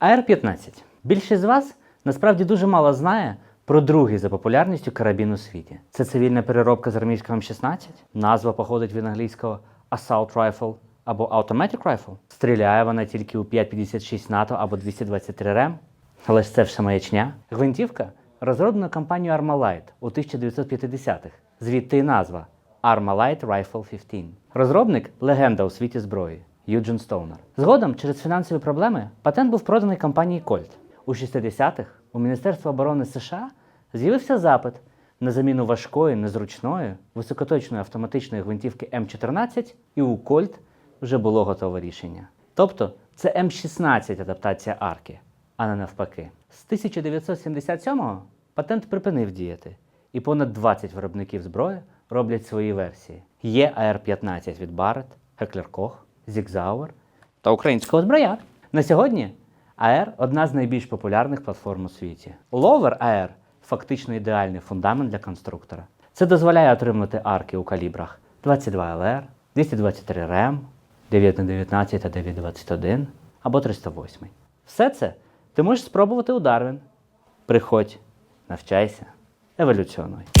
AR-15. Більшість з вас насправді дуже мало знає про другий за популярністю карабін у світі. Це цивільна переробка з армійського М16. Назва походить від англійського Assault Rifle або Automatic Rifle. Стріляє вона тільки у 5,56 НАТО або 223 РЕМ. Але ж це все маячня. Гвинтівка розроблена компанією Armalite у 1950-х. Звідти і назва Armalite Rifle 15. Розробник легенда у світі зброї Юджин Стоунер. Згодом, через фінансові проблеми, патент був проданий компанії Colt. У 60-х у Міністерства оборони США з'явився запит на заміну важкої, незручної, високоточної автоматичної гвинтівки М14, і у Colt вже було готове рішення. Тобто це М16 адаптація арки, а не навпаки. З 1977-го патент припинив діяти, і понад 20 виробників зброї роблять свої версії. Є AR-15 від Barrett, Heckler Koch, Zig та українського зброяр. На сьогодні AR – одна з найбільш популярних платформ у світі. Lower AR – фактично ідеальний фундамент для конструктора. Це дозволяє отримати арки у калібрах 22 LR, 223 РЕМ, 9х19 та 9х21 або 308. Все це ти можеш спробувати у Дарвін. Приходь, навчайся, еволюціонуй.